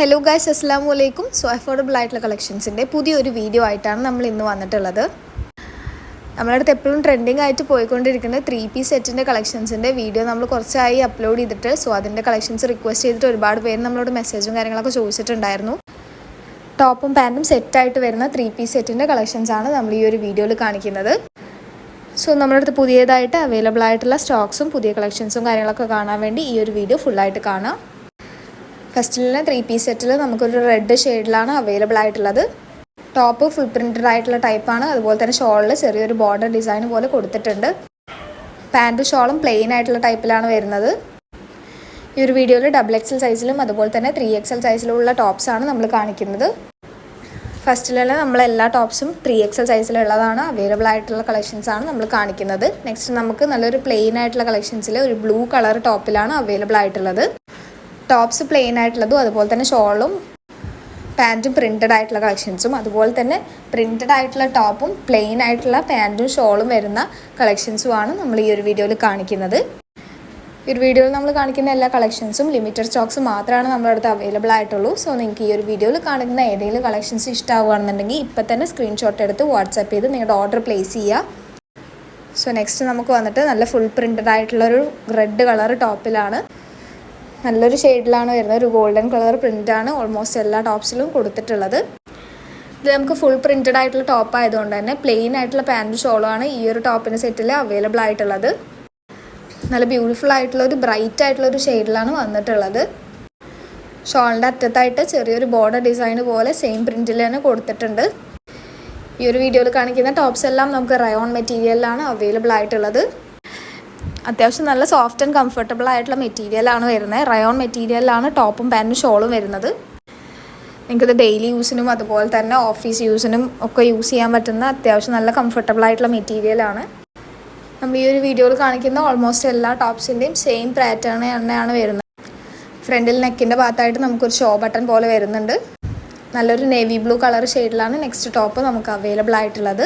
Hello guys അസ്സാം വലൈക്കും so affordable ആയിട്ടുള്ള കളക്ഷൻസിന്റെ പുതിയൊരു വീഡിയോ ആയിട്ടാണ് നമ്മൾ ഇന്ന് വന്നിട്ടുള്ളത്. നമ്മുടെ അടുത്ത് എപ്പോഴും ട്രെൻഡിങ് ആയിട്ട് പോയിക്കൊണ്ടിരിക്കുന്ന ത്രീ പീസ് സെറ്റിന്റെ കളക്ഷൻസിന്റെ വീഡിയോ നമ്മൾ കുറച്ചായി അപ്ലോഡ് ചെയ്തിട്ട് സോ അതിന്റെ കളക്ഷൻസ് റിക്വസ്റ്റ് ചെയ്തിട്ട് ഒരുപാട് പേര് നമ്മളോട് മെസ്സേജും കാര്യങ്ങളൊക്കെ ചോദിച്ചിട്ടുണ്ടായിരുന്നു. ടോപ്പും പാന്റും സെറ്റായിട്ട് വരുന്ന ത്രീ പീസ് സെറ്റിന്റെ കളക്ഷൻസാണ് നമ്മൾ ഈ ഒരു വീഡിയോയിൽ കാണിക്കുന്നത്. സോ നമ്മുടെ അടുത്ത് പുതിയതായിട്ട് അവൈലബിൾ ആയിട്ടുള്ള സ്റ്റോക്സും പുതിയ കളക്ഷൻസും കാര്യങ്ങളൊക്കെ കാണാൻ വേണ്ടി ഈ ഒരു വീഡിയോ ഫുള്ളായിട്ട് കാണാം. ഫസ്റ്റിലെ ത്രീ പീസ് സെറ്റിൽ നമുക്കൊരു റെഡ് ഷെയ്ഡിലാണ് അവൈലബിൾ ആയിട്ടുള്ളത്. ടോപ്പ് ഫുൾ പ്രിന്റഡ് ആയിട്ടുള്ള ടൈപ്പാണ് അതുപോലെ തന്നെ ഷോളിൽ ചെറിയൊരു ബോർഡർ ഡിസൈൻ പോലെ കൊടുത്തിട്ടുണ്ട്. പാന്റും ഷോളും പ്ലെയിൻ ആയിട്ടുള്ള ടൈപ്പിലാണ് വരുന്നത്. ഈ ഒരു വീഡിയോയിൽ ഡബിൾ എക്സൽ സൈസിലും അതുപോലെ തന്നെ ത്രീ എക്സൽ സൈസിലുള്ള ടോപ്സാണ് നമ്മൾ കാണിക്കുന്നത്. ഫസ്റ്റിലുള്ള നമ്മൾ എല്ലാ ടോപ്സും ത്രീ എക്സൽ സൈസിലുള്ളതാണ് അവൈലബിൾ ആയിട്ടുള്ള കളക്ഷൻസ് ആണ് നമ്മൾ കാണിക്കുന്നത്. നെക്സ്റ്റ് നമുക്ക് നല്ലൊരു പ്ലെയിൻ ആയിട്ടുള്ള കളക്ഷൻസിൽ ഒരു ബ്ലൂ കളർ ടോപ്പിലാണ് അവൈലബിൾ ആയിട്ടുള്ളത്. ടോപ്സ് പ്ലെയിൻ ആയിട്ടുള്ളതും അതുപോലെ തന്നെ ഷോളും പാന്റും പ്രിന്റഡ് ആയിട്ടുള്ള കളക്ഷൻസും അതുപോലെ തന്നെ പ്രിന്റഡ് ആയിട്ടുള്ള ടോപ്പും പ്ലെയിൻ ആയിട്ടുള്ള പാന്റും ഷോളും വരുന്ന കളക്ഷൻസുമാണ് നമ്മൾ ഈ ഒരു വീഡിയോയിൽ കാണിക്കുന്നത്. ഈ ഒരു വീഡിയോയിൽ നമ്മൾ കാണിക്കുന്ന എല്ലാ കളക്ഷൻസും ലിമിറ്റഡ് സ്റ്റോക്സ് മാത്രമാണ് നമ്മുടെ അടുത്ത് അവൈലബിൾ ആയിട്ടുള്ളൂ. സോ നിങ്ങൾക്ക് ഈ ഒരു വീഡിയോയിൽ കാണിക്കുന്ന ഏതെങ്കിലും കളക്ഷൻസ് ഇഷ്ടമാവുകയാണെന്നുണ്ടെങ്കിൽ ഇപ്പം തന്നെ സ്ക്രീൻഷോട്ട് എടുത്ത് വാട്സാപ്പ് ചെയ്ത് നിങ്ങളുടെ ഓർഡർ പ്ലേസ് ചെയ്യുക. സോ നെക്സ്റ്റ് നമുക്ക് വന്നിട്ട് നല്ല ഫുൾ പ്രിന്റഡ് ആയിട്ടുള്ളൊരു റെഡ് കളർ ടോപ്പിലാണ് നല്ലൊരു ഷെയ്ഡിലാണ് വരുന്നത്. ഒരു ഗോൾഡൻ കളർ പ്രിന്റാണ് ഓൾമോസ്റ്റ് എല്ലാ ടോപ്സിലും കൊടുത്തിട്ടുള്ളത്. ഇത് നമുക്ക് ഫുൾ പ്രിന്റഡ് ആയിട്ടുള്ള ടോപ്പ് ആയതുകൊണ്ട് തന്നെ പ്ലെയിൻ ആയിട്ടുള്ള പാന്റ് ഷോളാണ് ഈ ഒരു ടോപ്പിന്റെ സെറ്റിൽ അവൈലബിൾ ആയിട്ടുള്ളത്. നല്ല ബ്യൂട്ടിഫുൾ ആയിട്ടുള്ള ഒരു ബ്രൈറ്റ് ആയിട്ടുള്ള ഒരു ഷെയ്ഡിലാണ് വന്നിട്ടുള്ളത്. ഷോളിന്റെ അറ്റത്തായിട്ട് ചെറിയൊരു ബോർഡർ ഡിസൈൻ പോലെ സെയിം പ്രിന്റിൽ തന്നെ കൊടുത്തിട്ടുണ്ട്. ഈ ഒരു വീഡിയോയിൽ കാണിക്കുന്ന ടോപ്സ് എല്ലാം നമുക്ക് റയോൺ മെറ്റീരിയലിലാണ് അവൈലബിൾ ആയിട്ടുള്ളത്. അത്യാവശ്യം നല്ല സോഫ്റ്റ് ആൻഡ് കംഫർട്ടബിൾ ആയിട്ടുള്ള മെറ്റീരിയലാണ് വരുന്നത് റയോൺ മെറ്റീരിയലാണ് ടോപ്പും പാന്റും ഷോളും വരുന്നത്. നിങ്ങൾക്കിത് ഡെയിലി യൂസിനും അതുപോലെ തന്നെ ഓഫീസ് യൂസിനും ഒക്കെ യൂസ് ചെയ്യാൻ പറ്റുന്ന അത്യാവശ്യം നല്ല കംഫർട്ടബിൾ ആയിട്ടുള്ള മെറ്റീരിയലാണ് നമ്മൾ ഈ ഒരു വീഡിയോയിൽ കാണിക്കുന്ന ഓൾമോസ്റ്റ് എല്ലാ ടോപ്സിന്റെയും സെയിം പാറ്റേൺ തന്നെയാണ് വരുന്നത്. ഫ്രണ്ടിൽ നെക്കിന്റെ ഭാഗത്തായിട്ട് നമുക്കൊരു ഷോ ബട്ടൺ പോലെ വരുന്നുണ്ട്. നല്ലൊരു നേവി ബ്ലൂ കളർ ഷെയ്ഡിലാണ് നെക്സ്റ്റ് ടോപ്പ് നമുക്ക് അവൈലബിൾ ആയിട്ടുള്ളത്.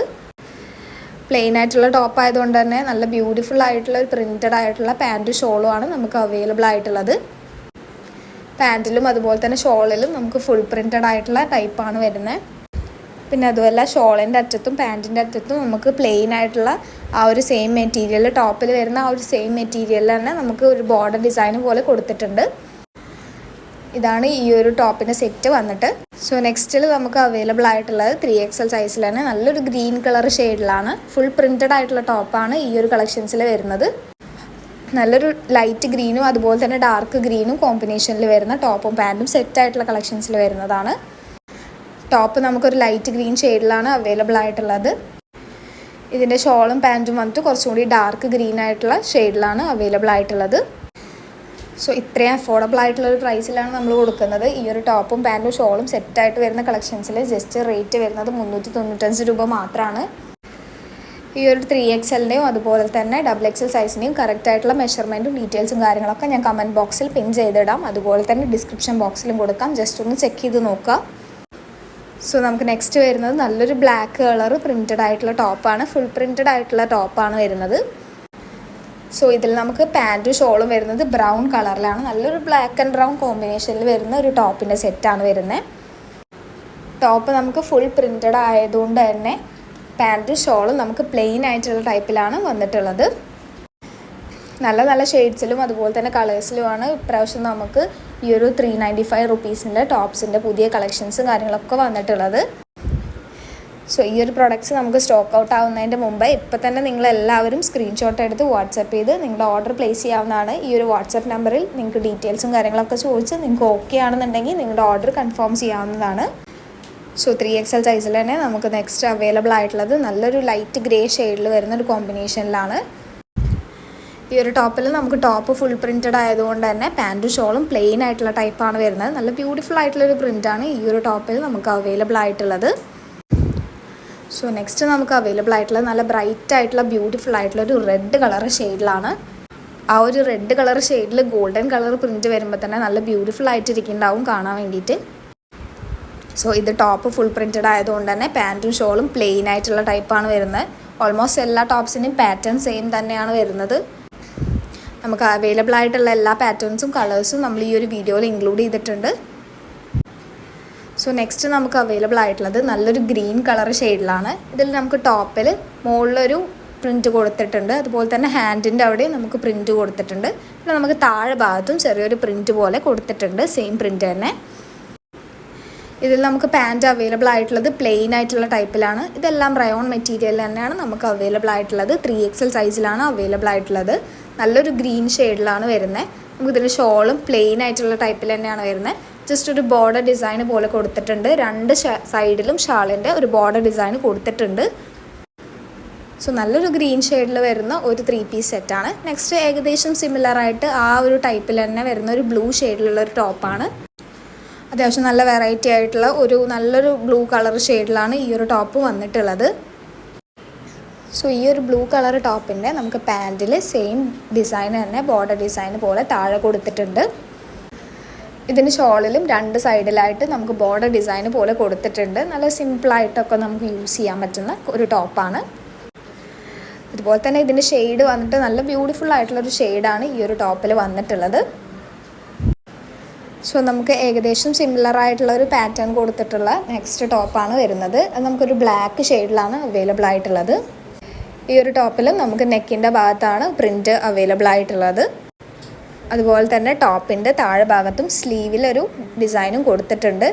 പ്ലെയിൻ ആയിട്ടുള്ള ടോപ്പ് ആയതുകൊണ്ട് തന്നെ നല്ല ബ്യൂട്ടിഫുൾ ആയിട്ടുള്ള ഒരു ആയിട്ടുള്ള പാന്റ് ഷോളും ആണ് നമുക്ക് അവൈലബിൾ ആയിട്ടുള്ളത്. പാന്റിലും അതുപോലെ തന്നെ ഷോളിലും നമുക്ക് ഫുൾ പ്രിന്റഡ് ആയിട്ടുള്ള ടൈപ്പാണ് വരുന്നത് പിന്നെ അതുമല്ല ഷോളിന്റെ അറ്റത്തും പാന്റിന്റെ അറ്റത്തും നമുക്ക് പ്ലെയിൻ ആയിട്ടുള്ള ആ ഒരു സെയിം മെറ്റീരിയൽ ടോപ്പിൽ വരുന്ന ആ ഒരു സെയിം മെറ്റീരിയൽ തന്നെ നമുക്ക് ഒരു ബോർഡർ ഡിസൈൻ പോലെ കൊടുത്തിട്ടുണ്ട്. ഇതാണ് ഈ ഒരു ടോപ്പിന്റെ സെറ്റ് വന്നിട്ട്. സോ നെക്സ്റ്റിൽ നമുക്ക് അവൈലബിൾ ആയിട്ടുള്ളത് ത്രീ എക്സൽ സൈസിൽ തന്നെ നല്ലൊരു ഗ്രീൻ കളർ ഷെയ്ഡിലാണ്. ഫുൾ പ്രിന്റഡ് ആയിട്ടുള്ള ടോപ്പാണ് ഈ ഒരു കളക്ഷൻസിൽ വരുന്നത്. നല്ലൊരു ലൈറ്റ് ഗ്രീനും അതുപോലെ തന്നെ ഡാർക്ക് ഗ്രീനും കോമ്പിനേഷനിൽ വരുന്ന ടോപ്പും പാന്റും സെറ്റ് ആയിട്ടുള്ള കളക്ഷൻസിൽ വരുന്നതാണ്. ടോപ്പ് നമുക്കൊരു ലൈറ്റ് ഗ്രീൻ ഷെയ്ഡിലാണ് അവൈലബിൾ ആയിട്ടുള്ളത്. ഇതിന്റെ ഷോളും പാന്റും വന്നിട്ട് കുറച്ചും കൂടി ഡാർക്ക് ഗ്രീൻ ആയിട്ടുള്ള ഷെയ്ഡിലാണ് അവൈലബിൾ ആയിട്ടുള്ളത്. സോ ഇത്രയും അഫോർഡബിൾ ആയിട്ടുള്ള ഒരു പ്രൈസിലാണ് നമ്മൾ കൊടുക്കുന്നത്. ഈ ഒരു ടോപ്പും പാന്റും ഷോളും സെറ്റായിട്ട് വരുന്ന കളക്ഷൻസിൽ ജസ്റ്റ് റേറ്റ് വരുന്നത് മുന്നൂറ്റി തൊണ്ണൂറ്റഞ്ച് രൂപ മാത്രമാണ് ഈ ഒരു ത്രീ എക്സ് എല്ലിന്റെയും അതുപോലെ തന്നെ ഡബിൾ എക്സ് എൽ സൈസിന്റെയും കറക്റ്റ് ആയിട്ടുള്ള മെഷർമെന്റും ഡീറ്റെയിൽസും കാര്യങ്ങളൊക്കെ ഞാൻ കമന്റ് ബോക്സിൽ പിൻ ചെയ്തിടാം. അതുപോലെ തന്നെ ഡിസ്ക്രിപ്ഷൻ ബോക്സിലും കൊടുക്കാം. ജസ്റ്റ് ഒന്ന് ചെക്ക് ചെയ്ത് നോക്കുക സോ നമുക്ക് നെക്സ്റ്റ് വരുന്നത് നല്ലൊരു ബ്ലാക്ക് കളർ പ്രിന്റഡ് ആയിട്ടുള്ള ടോപ്പാണ് ഫുൾ പ്രിന്റഡ് ആയിട്ടുള്ള ടോപ്പാണ് വരുന്നത്. സോ ഇതിൽ നമുക്ക് പാന്റും ഷോളും വരുന്നത് ബ്രൗൺ കളറിലാണ് നല്ലൊരു ബ്ലാക്ക് ആൻഡ് ബ്രൗൺ കോമ്പിനേഷനിൽ വരുന്ന ഒരു ടോപ്പിന്റെ സെറ്റാണ് വരുന്നത് ടോപ്പ് നമുക്ക് ഫുൾ പ്രിന്റഡ് ആയതുകൊണ്ട് തന്നെ പാന്റും ഷോളും നമുക്ക് പ്ലെയിൻ ആയിട്ടുള്ള ടൈപ്പിലാണ് വന്നിട്ടുള്ളത്. നല്ല നല്ല ഷെയ്ഡ്സിലും അതുപോലെ തന്നെ കളേഴ്സിലുമാണ് ഇപ്രാവശ്യം നമുക്ക് ഈ ഒരു ത്രീ നയന്റി ഫൈവ് റുപ്പീസിന്റെ ടോപ്സിന്റെ പുതിയ കളക്ഷൻസും കാര്യങ്ങളൊക്കെ വന്നിട്ടുള്ളത്. സോ ഈ ഒരു പ്രൊഡക്ട്സ് നമുക്ക് സ്റ്റോക്ക് ഔട്ട് ആവുന്നതിന്റെ മുമ്പ് ഇപ്പം തന്നെ നിങ്ങൾ എല്ലാവരും സ്ക്രീൻഷോട്ട് എടുത്ത് വാട്സപ്പ് ചെയ്ത് നിങ്ങളുടെ ഓർഡർ പ്ലേസ് ചെയ്യാവുന്നതാണ്. ഈ ഒരു വാട്സപ്പ് നമ്പറിൽ നിങ്ങൾക്ക് ഡീറ്റെയിൽസും കാര്യങ്ങളൊക്കെ ചോദിച്ച് നിങ്ങൾക്ക് ഓക്കെ ആണെന്നുണ്ടെങ്കിൽ നിങ്ങളുടെ ഓർഡർ കൺഫേം ചെയ്യാവുന്നതാണ്. സോ ത്രീ എക്സ് എൽ സൈസിൽ തന്നെ നമുക്ക് നെക്സ്റ്റ് അവൈലബിൾ ആയിട്ടുള്ളത് നല്ലൊരു ലൈറ്റ് ഗ്രേ ഷെയ്ഡിൽ വരുന്ന ഒരു കോമ്പിനേഷനിലാണ് ഈ ഒരു ടോപ്പിൽ നമുക്ക് ടോപ്പ് ഫുൾ പ്രിന്റഡ് ആയതുകൊണ്ട് തന്നെ പാന്റും ഷോളും പ്ലെയിൻ ആയിട്ടുള്ള ടൈപ്പാണ് വരുന്നത്. നല്ല ബ്യൂട്ടിഫുൾ ആയിട്ടുള്ളൊരു പ്രിന്റാണ് ഈ ഒരു ടോപ്പിൽ നമുക്ക് അവൈലബിൾ ആയിട്ടുള്ളത്. സോ നെക്സ്റ്റ് നമുക്ക് അവൈലബിൾ ആയിട്ടുള്ള നല്ല ബ്രൈറ്റ് ആയിട്ടുള്ള ബ്യൂട്ടിഫുൾ ആയിട്ടുള്ള ഒരു റെഡ് കളർ ഷെയ്ഡിലാണ് ആ ഒരു റെഡ് കളർ ഷെയ്ഡിൽ ഗോൾഡൻ കളർ പ്രിന്റ് വരുമ്പോൾ തന്നെ നല്ല ബ്യൂട്ടിഫുൾ ആയിട്ടിരിക്കുന്നുണ്ടാവും കാണാൻ വേണ്ടിയിട്ട്. സോ ഇത് ടോപ്പ് ഫുൾ പ്രിന്റഡ് ആയതുകൊണ്ട് തന്നെ പാന്റും ഷോളും പ്ലെയിൻ ആയിട്ടുള്ള ടൈപ്പാണ് വരുന്നത്. ഓൾമോസ്റ്റ് എല്ലാ ടോപ്സിനും പാറ്റേൺ സെയിം തന്നെയാണ് വരുന്നത്. നമുക്ക് അവൈലബിൾ ആയിട്ടുള്ള എല്ലാ പാറ്റേൺസും കളേഴ്സും നമ്മൾ ഈ ഒരു വീഡിയോയിൽ ഇൻക്ലൂഡ് ചെയ്തിട്ടുണ്ട്. സോ നെക്സ്റ്റ് നമുക്ക് അവൈലബിൾ ആയിട്ടുള്ളത് നല്ലൊരു ഗ്രീൻ കളർ ഷെയ്ഡിലാണ് ഇതിൽ നമുക്ക് ടോപ്പിൽ മുകളിലൊരു പ്രിന്റ് കൊടുത്തിട്ടുണ്ട്. അതുപോലെ തന്നെ ഹാൻഡിന്റെ അവിടെ നമുക്ക് പ്രിന്റ് കൊടുത്തിട്ടുണ്ട്. പിന്നെ നമുക്ക് താഴെ ഭാഗത്തും ചെറിയൊരു പ്രിന്റ് പോലെ കൊടുത്തിട്ടുണ്ട്. സെയിം പ്രിന്റ് തന്നെ. ഇതിൽ നമുക്ക് പാന്റ് അവൈലബിൾ ആയിട്ടുള്ളത് പ്ലെയിൻ ആയിട്ടുള്ള ടൈപ്പിലാണ് ഇതെല്ലാം റയോൺ മെറ്റീരിയൽ തന്നെയാണ് നമുക്ക് അവൈലബിൾ ആയിട്ടുള്ളത്. ത്രീ എക്സൽ സൈസിലാണ് അവൈലബിൾ ആയിട്ടുള്ളത്. നല്ലൊരു ഗ്രീൻ ഷെയ്ഡിലാണ് വരുന്നത്. നമുക്ക് ഇതിൽ ഷോളും പ്ലെയിൻ ആയിട്ടുള്ള ടൈപ്പിൽ തന്നെയാണ് വരുന്നത്. ജസ്റ്റ് ഒരു ബോർഡർ ഡിസൈൻ പോലെ കൊടുത്തിട്ടുണ്ട്. രണ്ട് സൈഡിലും ഷാളിന്റെ ഒരു ബോർഡർ ഡിസൈൻ കൊടുത്തിട്ടുണ്ട്. സോ നല്ലൊരു ഗ്രീൻ ഷെയ്ഡിൽ വരുന്ന ഒരു ത്രീ പീസ് സെറ്റാണ് നെക്സ്റ്റ് ഏകദേശം സിമിലറായിട്ട് ആ ഒരു ടൈപ്പിൽ തന്നെ വരുന്ന ഒരു ബ്ലൂ ഷെയ്ഡിലുള്ള ഒരു ടോപ്പാണ് അത്യാവശ്യം നല്ല വെറൈറ്റി ആയിട്ടുള്ള ഒരു നല്ലൊരു ബ്ലൂ കളർ ഷെയ്ഡിലാണ് ഈ ഒരു ടോപ്പ് വന്നിട്ടുള്ളത്. സോ ഈ ഒരു ബ്ലൂ കളർ ടോപ്പിന്റെ നമുക്ക് പാന്റിൽ സെയിം ഡിസൈൻ തന്നെ ബോർഡർ ഡിസൈൻ പോലെ താഴെ കൊടുത്തിട്ടുണ്ട്. ഇതിന് ഷോളിലും രണ്ട് സൈഡിലായിട്ട് നമുക്ക് ബോർഡർ ഡിസൈൻ പോലെ കൊടുത്തിട്ടുണ്ട്. നല്ല സിമ്പിളായിട്ടൊക്കെ നമുക്ക് യൂസ് ചെയ്യാൻ പറ്റുന്ന ഒരു ടോപ്പാണ് അതുപോലെ തന്നെ ഇതിന്റെ ഷെയ്ഡ് വന്നിട്ട് നല്ല ബ്യൂട്ടിഫുൾ ആയിട്ടുള്ളൊരു ഷെയ്ഡാണ് ഈ ഒരു ടോപ്പിൽ വന്നിട്ടുള്ളത്. സോ നമുക്ക് ഏകദേശം സിമിലർ ആയിട്ടുള്ള ഒരു പാറ്റേൺ കൊടുത്തിട്ടുള്ള നെക്സ്റ്റ് ടോപ്പാണ് വരുന്നത്. അത് നമുക്കൊരു ബ്ലാക്ക് ഷെയ്ഡിലാണ് അവൈലബിൾ ആയിട്ടുള്ളത്. ഈ ഒരു ടോപ്പിലും നമുക്ക് നെക്കിന്റെ ഭാഗത്താണ് പ്രിന്റ് അവൈലബിൾ ആയിട്ടുള്ളത്. അതുപോലെ തന്നെ ടോപ്പിന്റെ താഴെ ഭാഗത്തും സ്ലീവിലൊരു ഡിസൈനും കൊടുത്തിട്ടുണ്ട്.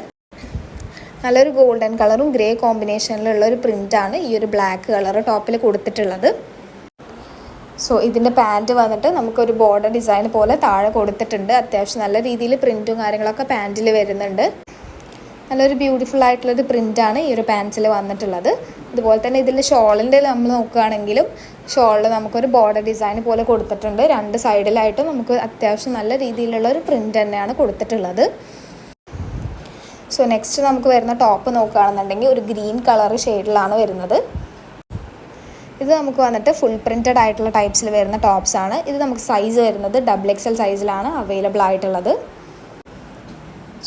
നല്ലൊരു ഗോൾഡൻ കളറും ഗ്രേ കോമ്പിനേഷനിലുള്ള ഒരു പ്രിന്റാണ് ഈ ഒരു ബ്ലാക്ക് കളർ ടോപ്പിൽ കൊടുത്തിട്ടുള്ളത്. സോ ഇതിന്റെ പാന്റ് വന്നിട്ട് നമുക്കൊരു ബോർഡർ ഡിസൈൻ പോലെ താഴെ കൊടുത്തിട്ടുണ്ട്. അത്യാവശ്യം നല്ല രീതിയിൽ പ്രിന്റും കാര്യങ്ങളൊക്കെ പാന്റിൽ വരുന്നുണ്ട്. നല്ലൊരു ബ്യൂട്ടിഫുൾ ആയിട്ടുള്ളൊരു പ്രിന്റാണ് ഈ ഒരു പാൻസിൽ വന്നിട്ടുള്ളത്. അതുപോലെ തന്നെ ഇതിൽ ഷോളിന്റെ നമ്മൾ നോക്കുകയാണെങ്കിലും ഷോളിൽ നമുക്കൊരു ബോർഡർ ഡിസൈൻ പോലെ കൊടുത്തിട്ടുണ്ട്. രണ്ട് സൈഡിലായിട്ടും നമുക്ക് അത്യാവശ്യം നല്ല രീതിയിലുള്ള ഒരു പ്രിന്റ് തന്നെയാണ് കൊടുത്തിട്ടുള്ളത്. സോ നെക്സ്റ്റ് നമുക്ക് വരുന്ന ടോപ്പ് നോക്കുകയാണെന്നുണ്ടെങ്കിൽ ഒരു ഗ്രീൻ കളർ ഷെയ്ഡിലാണ് വരുന്നത്. ഇത് നമുക്ക് വന്നിട്ട് ഫുൾ പ്രിന്റഡ് ആയിട്ടുള്ള ടൈപ്സിൽ വരുന്ന ടോപ്സാണ് ഇത് നമുക്ക് സൈസ് വരുന്നത് ഡബിൾ എക്സൽ സൈസിലാണ് അവൈലബിൾ ആയിട്ടുള്ളത്.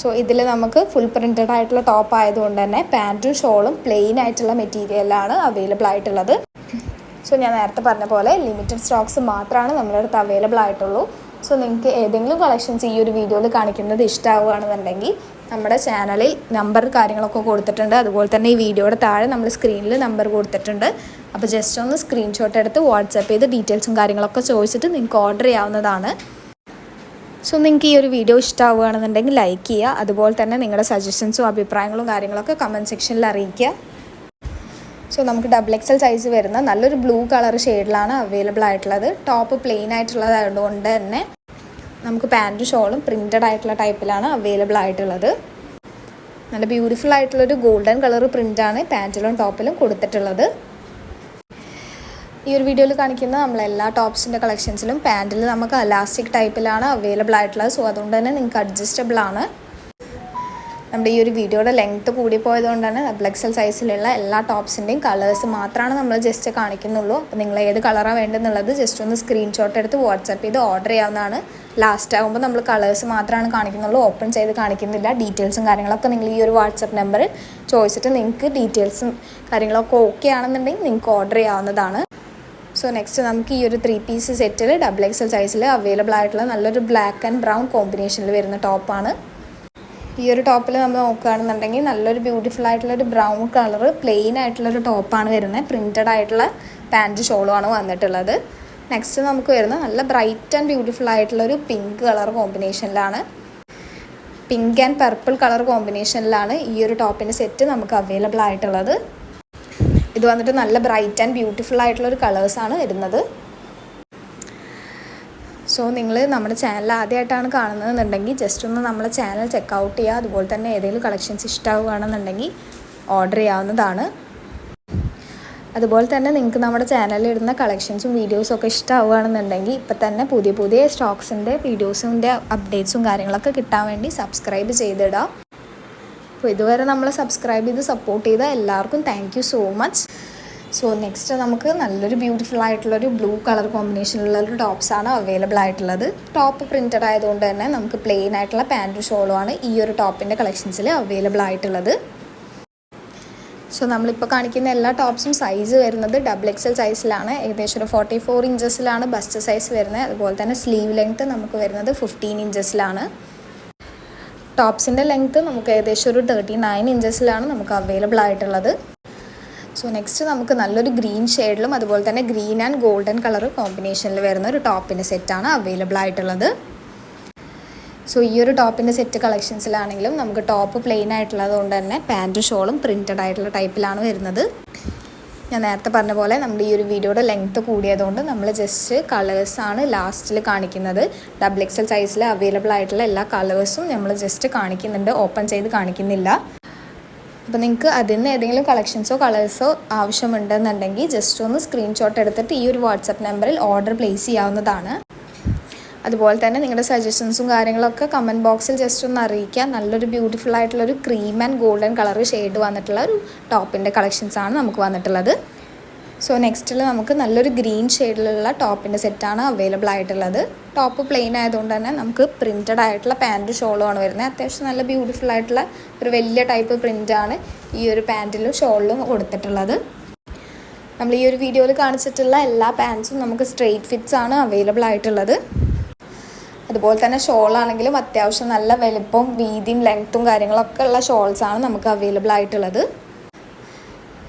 സോ ഇതിൽ നമുക്ക് ഫുൾ പ്രിന്റഡ് ആയിട്ടുള്ള ടോപ്പ് ആയതുകൊണ്ട് തന്നെ പാന്റും ഷോളും പ്ലെയിൻ ആയിട്ടുള്ള മെറ്റീരിയലാണ് അവൈലബിൾ ആയിട്ടുള്ളത്. സോ ഞാൻ നേരത്തെ പറഞ്ഞ പോലെ ലിമിറ്റഡ് സ്റ്റോക്സ് മാത്രമാണ് നമ്മുടെ അടുത്ത് അവൈലബിൾ ആയിട്ടുള്ളൂ. സോ നിങ്ങൾക്ക് ഏതെങ്കിലും കളക്ഷൻസ് ഈ ഒരു വീഡിയോയിൽ കാണിക്കുന്നത് ഇഷ്ടമാവുകയാണെന്നുണ്ടെങ്കിൽ നമ്മുടെ ചാനലിൽ നമ്പർ കാര്യങ്ങളൊക്കെ കൊടുത്തിട്ടുണ്ട്. അതുപോലെ തന്നെ ഈ വീഡിയോയുടെ താഴെ നമ്മൾ സ്ക്രീനിൽ നമ്പർ കൊടുത്തിട്ടുണ്ട്. അപ്പോൾ ജസ്റ്റ് ഒന്ന് സ്ക്രീൻഷോട്ട് എടുത്ത് വാട്സപ്പ് ചെയ്ത് ഡീറ്റെയിൽസും കാര്യങ്ങളൊക്കെ ചോദിച്ചിട്ട് നിങ്ങൾക്ക് ഓർഡർ ചെയ്യാവുന്നതാണ്. സോ നിങ്ങൾക്ക് ഈ ഒരു വീഡിയോ ഇഷ്ടമാവുകയാണെന്നുണ്ടെങ്കിൽ ലൈക്ക് ചെയ്യുക. അതുപോലെ തന്നെ നിങ്ങളുടെ സജഷൻസും അഭിപ്രായങ്ങളും കാര്യങ്ങളൊക്കെ കമന്റ് സെക്ഷനിൽ അറിയിക്കുക. സോ നമുക്ക് ഡബിൾ എക്സൽ സൈസ് വരുന്ന നല്ലൊരു ബ്ലൂ കളർ ഷെയ്ഡിലാണ് അവൈലബിൾ ആയിട്ടുള്ളത്. ടോപ്പ് പ്ലെയിൻ ആയിട്ടുള്ളതായതുകൊണ്ട് തന്നെ നമുക്ക് പാന്റും ഷോളും പ്രിന്റഡ് ആയിട്ടുള്ള ടൈപ്പിലാണ് അവൈലബിൾ ആയിട്ടുള്ളത്. നല്ല ബ്യൂട്ടിഫുൾ ആയിട്ടുള്ളൊരു ഗോൾഡൻ കളർ പ്രിന്റാണ് പാന്റിലും ടോപ്പിലും കൊടുത്തിട്ടുള്ളത്. ഈ ഒരു വീഡിയോയിൽ കാണിക്കുന്ന നമ്മൾ എല്ലാ ടോപ്സിന്റെ കളക്ഷൻസിലും പാന്റിൽ നമുക്ക് അലാസ്റ്റിക് ടൈപ്പിലാണ് അവൈലബിൾ ആയിട്ടുള്ളത്. സോ അതുകൊണ്ട് തന്നെ നിങ്ങൾക്ക് അഡ്ജസ്റ്റബിൾ ആണ്. നമ്മുടെ ഈ ഒരു വീഡിയോയുടെ ലെങ്ത്ത് കൂടിപ്പോയതുകൊണ്ട് തന്നെ ഡബിൾ എക്സൽ സൈസിലുള്ള എല്ലാ ടോപ്സിന്റെയും കളേഴ്സ് മാത്രമാണ് നമ്മൾ ജസ്റ്റ് കാണിക്കുന്നുള്ളൂ. അപ്പോൾ നിങ്ങൾ ഏത് കളറാണ് വേണ്ടതെന്നുള്ളത് ജസ്റ്റ് ഒന്ന് സ്ക്രീൻഷോട്ട് എടുത്ത് വാട്സപ്പ് ചെയ്ത് ഓർഡർ ചെയ്യാവുന്നതാണ്. ലാസ്റ്റ് ആകുമ്പോൾ നമ്മൾ കളേഴ്സ് മാത്രമാണ് കാണിക്കുന്നുള്ളൂ. ഓപ്പൺ ചെയ്ത് കാണിക്കുന്നില്ല. ഡീറ്റെയിൽസും കാര്യങ്ങളൊക്കെ നിങ്ങൾ ഈ ഒരു വാട്സപ്പ് നമ്പറിൽ ചോദിച്ചിട്ട് നിങ്ങൾക്ക് ഡീറ്റെയിൽസും കാര്യങ്ങളൊക്കെ ഓക്കെ ആണെന്നുണ്ടെങ്കിൽ നിങ്ങൾക്ക് ഓർഡർ ചെയ്യാവുന്നതാണ്. സോ നെക്സ്റ്റ് നമുക്ക് ഈ ഒരു ത്രീ പീസ് സെറ്റിൽ ഡബിൾ എക്സൽ സൈസിൽ അവൈലബിൾ ആയിട്ടുള്ള നല്ലൊരു ബ്ലാക്ക് ആൻഡ് ബ്രൗൺ കോമ്പിനേഷനിൽ വരുന്ന ടോപ്പാണ് ഈ ഒരു ടോപ്പിൽ നമ്മൾ നോക്കുകയാണെന്നുണ്ടെങ്കിൽ നല്ലൊരു ബ്യൂട്ടിഫുൾ ആയിട്ടുള്ള ഒരു ബ്രൗൺ കളർ പ്ലെയിൻ ആയിട്ടുള്ളൊരു ടോപ്പാണ് വരുന്നത്. പ്രിന്റഡ് ആയിട്ടുള്ള പാന്റ് ഷോളുമാണ് വന്നിട്ടുള്ളത്. നെക്സ്റ്റ് നമുക്ക് വരുന്നത് നല്ല ബ്രൈറ്റ് ആൻഡ് ബ്യൂട്ടിഫുൾ ആയിട്ടുള്ളൊരു പിങ്ക് കളർ കോമ്പിനേഷനിലാണ് പിങ്ക് ആൻഡ് പർപ്പിൾ കളർ കോമ്പിനേഷനിലാണ് ഈ ഒരു ടോപ്പിന്റെ സെറ്റ് നമുക്ക് അവൈലബിൾ ആയിട്ടുള്ളത്. ഇത് വന്നിട്ട് നല്ല ബ്രൈറ്റ് ആൻഡ് ബ്യൂട്ടിഫുൾ ആയിട്ടുള്ള ഒരു കളേഴ്സാണ് വരുന്നത്. സോ നിങ്ങൾ നമ്മുടെ ചാനൽ ആദ്യമായിട്ടാണ് കാണുന്നതെന്നുണ്ടെങ്കിൽ ജസ്റ്റ് ഒന്ന് നമ്മളെ ചാനൽ ചെക്ക് ഔട്ട് ചെയ്യുക. അതുപോലെ തന്നെ ഏതെങ്കിലും കളക്ഷൻസ് ഇഷ്ടമാവുകയാണെന്നുണ്ടെങ്കിൽ ഓർഡർ ചെയ്യാവുന്നതാണ്. അതുപോലെ തന്നെ നിങ്ങൾക്ക് നമ്മുടെ ചാനലിൽ ഇടുന്ന കളക്ഷൻസും വീഡിയോസും ഒക്കെ ഇഷ്ടമാവുകയാണെന്നുണ്ടെങ്കിൽ ഇപ്പം തന്നെ പുതിയ പുതിയ സ്റ്റോക്സിന്റെ വീഡിയോസിന്റെ അപ്ഡേറ്റ്സും കാര്യങ്ങളൊക്കെ കിട്ടാൻ വേണ്ടി സബ്സ്ക്രൈബ് ചെയ്തിടാം അപ്പോൾ ഇതുവരെ നമ്മൾ സബ്സ്ക്രൈബ് ചെയ്ത് സപ്പോർട്ട് ചെയ്ത എല്ലാവർക്കും thank so much so next നമുക്ക് നല്ലൊരു ബ്യൂട്ടിഫുൾ ആയിട്ടുള്ളൊരു ബ്ലൂ കളർ കോമ്പിനേഷനിലുള്ള ഒരു ടോപ്സാണ് അവൈലബിൾ ആയിട്ടുള്ളത്. ടോപ്പ് പ്രിന്റഡ് ആയതുകൊണ്ട് തന്നെ നമുക്ക് പ്ലെയിൻ ആയിട്ടുള്ള പാന്റും ആണ് ഈ ഒരു ടോപ്പിന്റെ കളക്ഷൻസിൽ അവൈലബിൾ ആയിട്ടുള്ളത്. സോ നമ്മളിപ്പോൾ കാണിക്കുന്ന എല്ലാ ടോപ്സും സൈസ് വരുന്നത് ഡബിൾ എക്സൽ സൈസിലാണ് ഏകദേശം ഒരു ഫോർട്ടി ഫോർ ഇഞ്ചസിലാണ് ബസ്റ്റ് സൈസ് വരുന്നത്. അതുപോലെ തന്നെ സ്ലീവ് ലെങ്ത്ത് നമുക്ക് വരുന്നത് ഫിഫ്റ്റീൻ ഇഞ്ചസിലാണ് ടോപ്സിന്റെ ലെങ്ത്ത് നമുക്ക് ഏകദേശം ഒരു തേർട്ടി നയൻ ഇഞ്ചസിലാണ് നമുക്ക് അവൈലബിൾ ആയിട്ടുള്ളത്. സോ നെക്സ്റ്റ് നമുക്ക് നല്ലൊരു ഗ്രീൻ ഷെയ്ഡിലും അതുപോലെ തന്നെ ഗ്രീൻ ആൻഡ് ഗോൾഡൻ കളർ കോമ്പിനേഷനിൽ വരുന്ന ഒരു ടോപ്പിന്റെ സെറ്റാണ് അവൈലബിൾ ആയിട്ടുള്ളത്. സോ ഈ ഒരു ടോപ്പിന്റെ സെറ്റ് കളക്ഷൻസിലാണെങ്കിലും നമുക്ക് ടോപ്പ് പ്ലെയിൻ ആയിട്ടുള്ളത് കൊണ്ട് തന്നെ പാന്റും ഷോളും പ്രിന്റഡ് ആയിട്ടുള്ള ടൈപ്പിലാണ് വരുന്നത്. ഞാൻ നേരത്തെ പറഞ്ഞ പോലെ നമ്മുടെ ഈ ഒരു വീഡിയോയുടെ ലെങ്ത്ത് കൂടിയതുകൊണ്ട് നമ്മൾ ജസ്റ്റ് കളേഴ്സാണ് ലാസ്റ്റിൽ കാണിക്കുന്നത്. ഡബിൾ എക്സൽ സൈസിൽ അവൈലബിൾ ആയിട്ടുള്ള എല്ലാ കളേഴ്സും നമ്മൾ ജസ്റ്റ് കാണിക്കുന്നുണ്ട്. ഓപ്പൺ ചെയ്ത് കാണിക്കുന്നില്ല. അപ്പോൾ നിങ്ങൾക്ക് അതിൽ നിന്ന് ഏതെങ്കിലും കളക്ഷൻസോ കളേഴ്സോ ആവശ്യമുണ്ടെന്നുണ്ടെങ്കിൽ ജസ്റ്റ് ഒന്ന് സ്ക്രീൻഷോട്ട് എടുത്തിട്ട് ഈ ഒരു വാട്സപ്പ് നമ്പറിൽ ഓർഡർ പ്ലേസ് ചെയ്യാവുന്നതാണ്. അതുപോലെ തന്നെ നിങ്ങളുടെ സജഷൻസും കാര്യങ്ങളൊക്കെ കമന്റ് ബോക്സിൽ ജസ്റ്റ് ഒന്ന് അറിയിക്കുക നല്ലൊരു ബ്യൂട്ടിഫുൾ ആയിട്ടുള്ള ഒരു cream and golden colour shade വന്നിട്ടുള്ള ഒരു ടോപ്പിന്റെ കളക്ഷൻസാണ് നമുക്ക് വന്നിട്ടുള്ളത്. സോ നെക്സ്റ്റിൽ നമുക്ക് നല്ലൊരു ഗ്രീൻ ഷെയ്ഡിലുള്ള ടോപ്പിന്റെ സെറ്റാണ് അവൈലബിൾ ആയിട്ടുള്ളത്. ടോപ്പ് പ്ലെയിൻ ആയതുകൊണ്ട് തന്നെ നമുക്ക് പ്രിന്റഡ് ആയിട്ടുള്ള പാന്റ് ആണ് വരുന്നത്. അത്യാവശ്യം നല്ല ബ്യൂട്ടിഫുൾ ആയിട്ടുള്ള ഒരു വലിയ ടൈപ്പ് പ്രിന്റാണ് ഈ ഒരു പാന്റിലും ഷോളിലും കൊടുത്തിട്ടുള്ളത്. നമ്മൾ ഈ ഒരു വീഡിയോയിൽ കാണിച്ചിട്ടുള്ള എല്ലാ പാൻസും നമുക്ക് സ്ട്രെയിറ്റ് ഫിറ്റ്സ് ആണ് അവൈലബിൾ ആയിട്ടുള്ളത്. അതുപോലെ തന്നെ ഷോളാണെങ്കിലും അത്യാവശ്യം നല്ല വലുപ്പവും വീതിയും ലെങ്ത്തും കാര്യങ്ങളൊക്കെ ഉള്ള ഷോൾസാണ് നമുക്ക് അവൈലബിൾ ആയിട്ടുള്ളത്.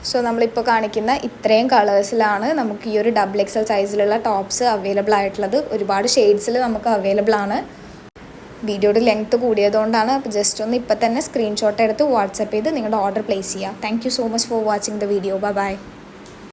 സോ നമ്മളിപ്പോൾ കാണിക്കുന്ന ഇത്രയും കളേഴ്സിലാണ് നമുക്ക് ഈ ഒരു ഡബിൾ എക്സൽ സൈസിലുള്ള ടോപ്സ് അവൈലബിൾ ആയിട്ടുള്ളത്. ഒരുപാട് ഷെയ്ഡ്സിൽ നമുക്ക് അവൈലബിൾ ആണ്. വീഡിയോയുടെ ലെങ്ത്ത് കൂടിയതുകൊണ്ടാണ് അപ്പോൾ ജസ്റ്റ് ഒന്ന് ഇപ്പോൾ തന്നെ സ്ക്രീൻഷോട്ട് എടുത്ത് വാട്സപ്പ് ചെയ്ത് നിങ്ങളുടെ ഓർഡർ പ്ലേസ് ചെയ്യുക thank so much for watching the video bye bye